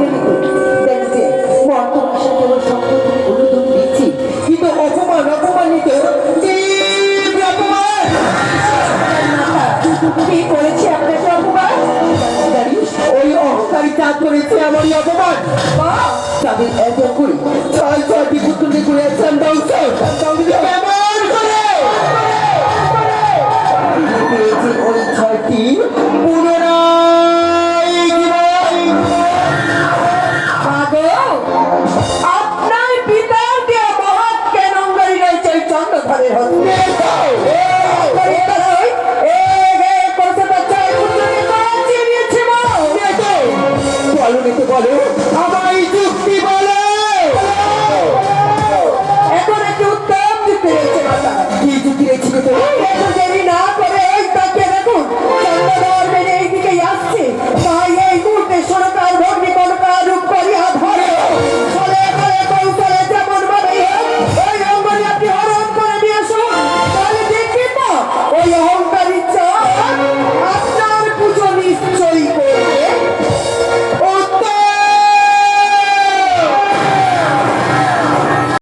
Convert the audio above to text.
মেনে নিত দেখছে মর্তন আসা কেবল সম্পত্তি অনুদান দিচ্ছি। কিন্তু অপমান, অপমানিত করেছে আপনাকে অপমান? ওই অহংকারী চাঁদ করেছে আমারই অপমান। তাদের এত করে ছয় ছয়টি পুত্রকে করে আসলাম ধ্বংস। কেমন করে। ওই ছয়টি বলো